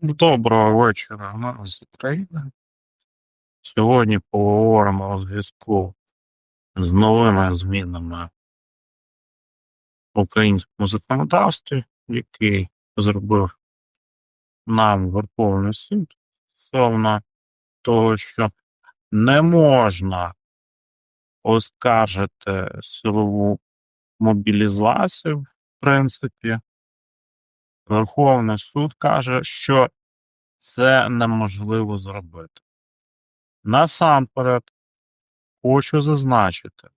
Доброго вечора, ми з України. Сьогодні поговоримо у зв'язку з новими змінами в українському законодавстві, який зробив нам Верховний суд стосовно того, що не можна оскаржити силову мобілізацію, в принципі. Верховний суд каже, що це неможливо зробити. Насамперед, хочу зазначити,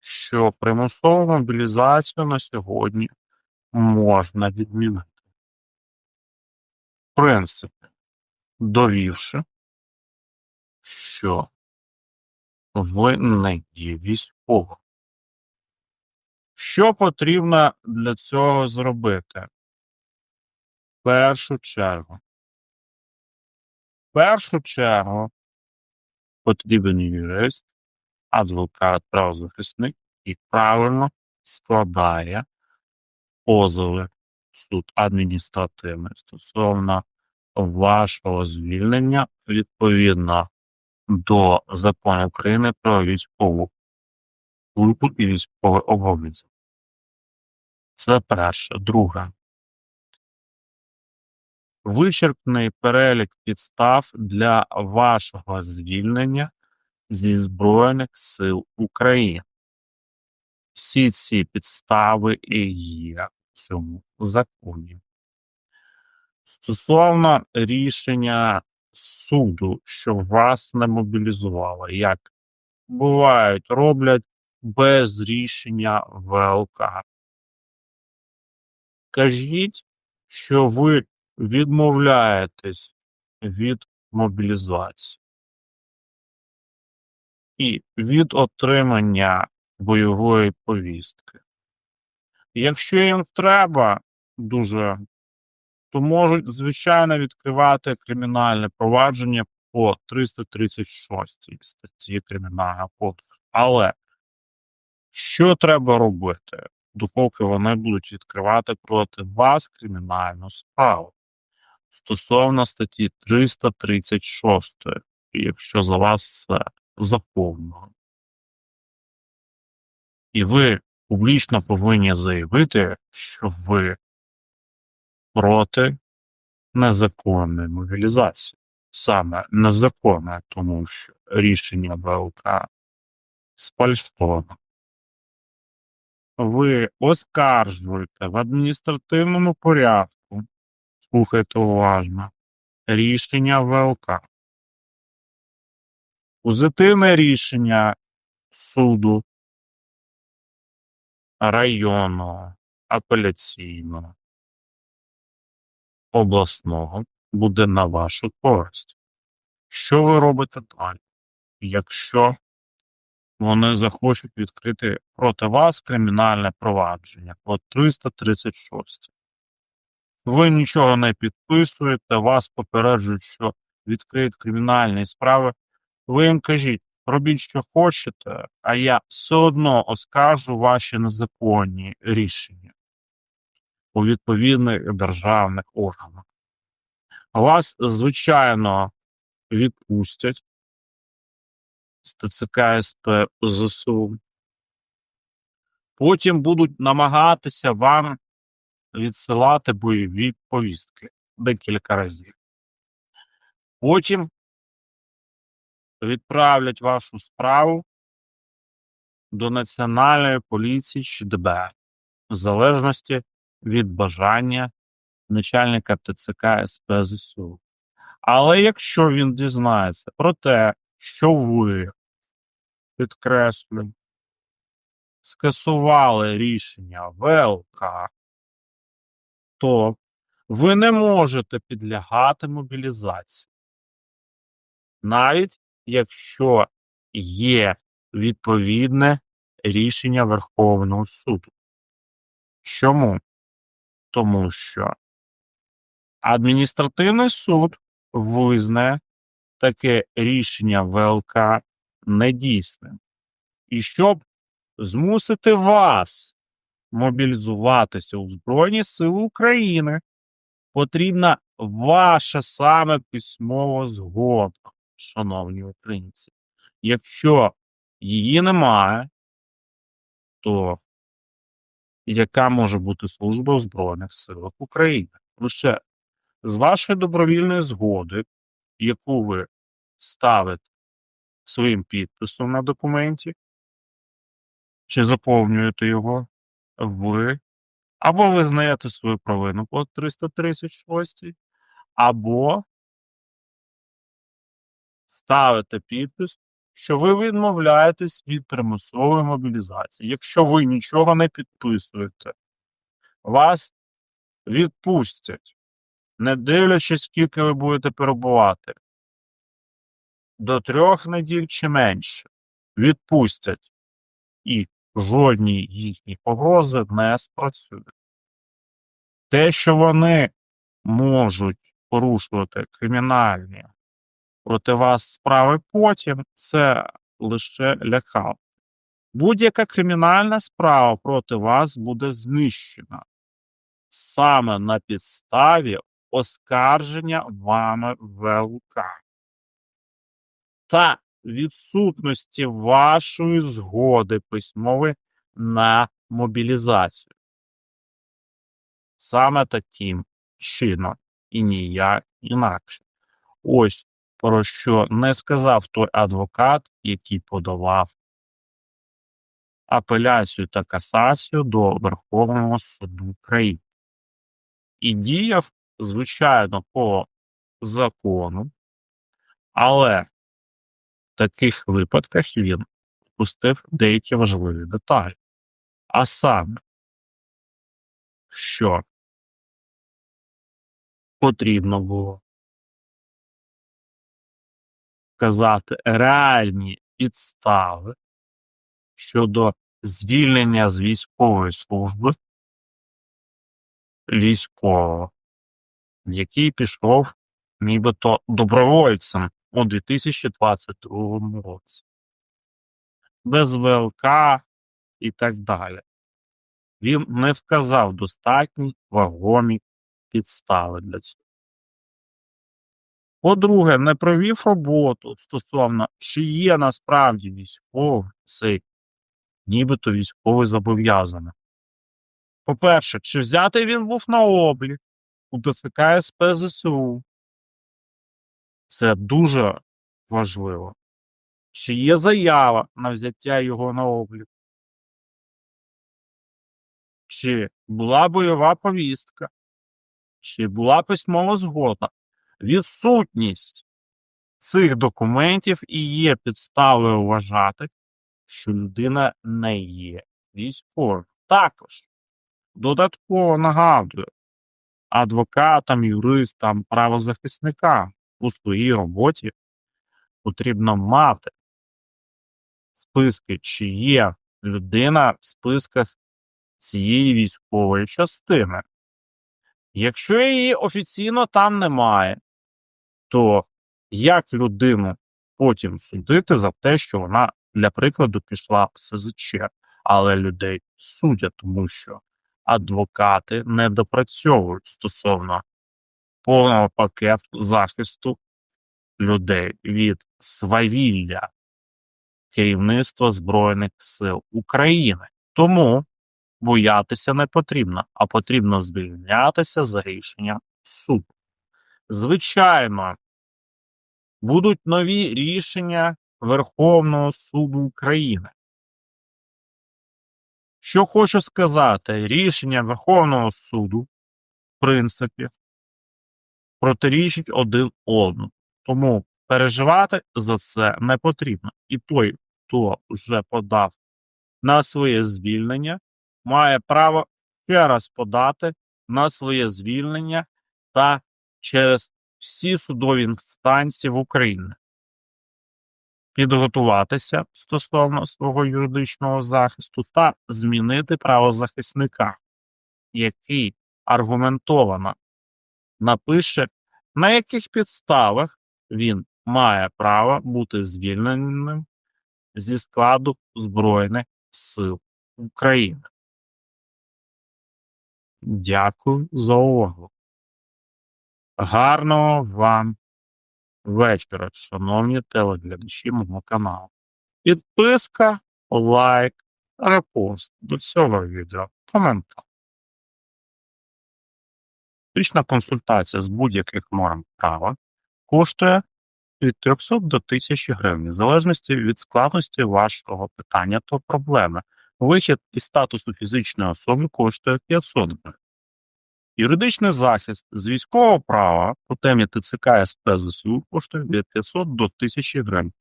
що примусову мобілізацію на сьогодні можна відмінити. В принципі, довівши, що ви не є військовим. Що потрібно для цього зробити? Першу чергу. В першу чергу потрібен юрист, адвокат, правозахисник і правильно складає позови в суд адміністративний стосовно вашого звільнення відповідно до закону України про військову службу і військовий обов'язок. Це перше. Друге. Вичерпний перелік підстав для вашого звільнення зі Збройних сил України. Всі ці підстави і є в цьому законі. Стосовно рішення суду, що вас не мобілізувало, як бувають, роблять без рішення ВЛК. Кажіть, що ви відмовляєтесь від мобілізації і від отримання бойової повістки. Якщо їм треба дуже, то можуть звичайно відкривати кримінальне провадження по 336 статті Кримінального кодексу. Але що треба робити, допоки вони будуть відкривати проти вас кримінальну справу? Стосовно статті 336, якщо за вас це заповнено. І ви публічно повинні заявити, що ви проти незаконної мобілізації. Саме незаконне, тому що рішення ВЛК сфальшовано. Ви оскаржуєте в адміністративному порядку, слухайте уважно, рішення ВЛК. Позитивне рішення суду районного, апеляційного, обласного буде на вашу користь. Що ви робите далі? Якщо вони захочуть відкрити проти вас кримінальне провадження по 336. Ви нічого не підписуєте, вас попереджують, що відкриють кримінальні справи. Ви їм кажіть, робіть, що хочете, а я все одно оскаржу ваші незаконні рішення у відповідних державних органах. Вас, звичайно, відпустять з ТЦК СП ЗСУ. Потім будуть намагатися вам відсилати бойові повістки декілька разів. Потім відправлять вашу справу до Національної поліції чи ДБР, в залежності від бажання начальника ТЦК СП ЗСУ. Але якщо він дізнається про те, що ви підкреслюю, скасували рішення ВЛК, то ви не можете підлягати мобілізації. Навіть якщо є відповідне рішення Верховного суду. Чому? Тому що адміністративний суд визнає таке рішення ВЛК недійсним. І щоб змусити вас мобілізуватися у Збройні Сили України, Потрібна ваша саме письмова згода, шановні українці. Якщо її немає, то яка може бути служба в Збройних силах України? Лише з вашої добровільної згоди, яку ви ставите своїм підписом на документі, чи заповнюєте його, ви або визнаєте свою провину по 336, або ставите підпис, що ви відмовляєтесь від примусової мобілізації. Якщо ви нічого не підписуєте, вас відпустять, не дивлячись, скільки ви будете перебувати. До трьох неділь чи менше відпустять, і жодні їхні погрози не спрацюють. Те, що вони можуть порушувати кримінальні проти вас справи потім, це лише лякав. Будь-яка кримінальна справа проти вас буде знищена саме на підставі оскарження вами ВЛК та відсутності вашої згоди письмової на мобілізацію. Саме таким чином і ніяк інакше. Ось про що не сказав той адвокат, який подавав апеляцію та касацію до Верховного суду України. І діяв, звичайно, по закону, але таких випадках він впустив деякі важливі деталі. А саме, що потрібно було вказати реальні підстави щодо звільнення з військової служби військового, який пішов нібито добровольцем у 2022 році, без ВЛК і так далі. Він не вказав достатні вагомі підстави для цього. По-друге, не провів роботу стосовно, чи є насправді військовий цей нібито військовий зобов'язаний. По-перше, чи взятий він був на облік у ТЦК СП ЗСУ? Це дуже важливо. Чи є заява на взяття його на облік? Чи була бойова повістка? Чи була письмова згода? Відсутність цих документів і є підставою вважати, що людина не є військовим. Також додатково нагадую адвокатам, юристам, правозахисникам у своїй роботі потрібно мати списки, чи є людина в списках цієї військової частини. Якщо її офіційно там немає, то як людину потім судити за те, що вона, для прикладу, пішла в СЗЧ, але людей судять, тому що адвокати не допрацьовують стосовно повного пакету захисту людей від свавілля керівництва Збройних сил України. Тому боятися не потрібно, а потрібно звільнятися за рішенням суду. Звичайно, будуть нові рішення Верховного суду України. Що хочу сказати, рішення Верховного суду, в принципі, протирічить один одному. Тому переживати за це не потрібно. І той, хто вже подав на своє звільнення, має право ще раз подати на своє звільнення та через всі судові інстанції в Україні. Підготуватися стосовно свого юридичного захисту та змінити правозахисника, який аргументовано напише, на яких підставах він має право бути звільненим зі складу Збройних сил України. Дякую за увагу. Гарного вам вечора, шановні телеглядачі мого каналу. Підписка, лайк, репост до цього відео, коментар. Фізична консультація з будь-яких норм права коштує від 300 до 1000 гривень, в залежності від складності вашого питання та проблеми. Вихід із статусу фізичної особи коштує 500 гривень. Юридичний захист з військового права по темі ТЦК СП ЗСУ коштує від 500 до 1000 гривень,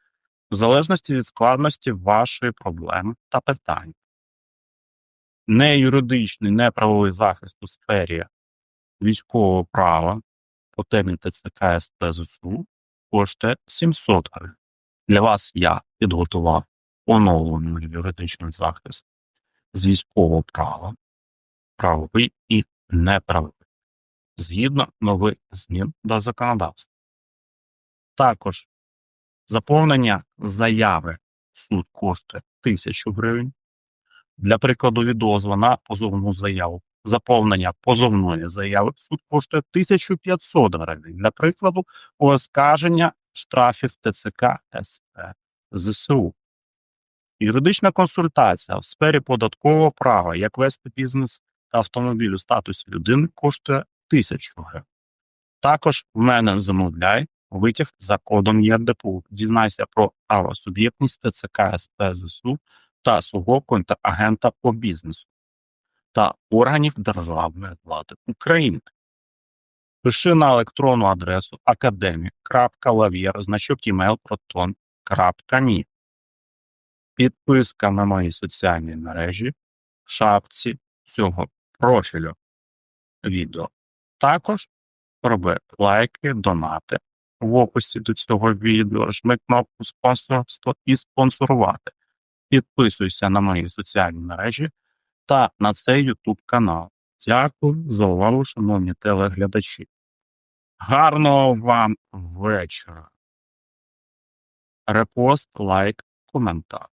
в залежності від складності вашої проблеми та питань. Неюридичний, неправовий захист у сфері військового права по темі ТЦК СП коштує 700 гривень. Для вас я підготував оновлений юридичний захист з військового права, правовий і неправовий, згідно нових змін до законодавства. Також заповнення заяви суд коштує 1000 гривень. Для прикладу відозва на позовну заяву. Заповнення позовної заяви в суд коштує 1500 гривень. Для прикладу, оскарження штрафів ТЦК СП ЗСУ. Юридична консультація в сфері податкового права, як вести бізнес та автомобіль у статусі людини, коштує 1000 гривень. Також в мене замовляй витяг за кодом ЄРДПУ. Дізнайся про правосуб'єктність ТЦК СП ЗСУ та свого контрагента по бізнесу та органів державної влади України. Пиши на електронну адресу академік.лав'єр, значок email proton.me. Підписка на мої соціальні мережі в шапці цього профілю відео. Також роби лайки, донати в описі до цього відео, жми кнопку спонсорство і спонсорувати. Підписуйся на мої соціальні мережі та на цей YouTube канал. Дякую за увагу, шановні телеглядачі. Гарного вам вечора. Репост, лайк, коментар.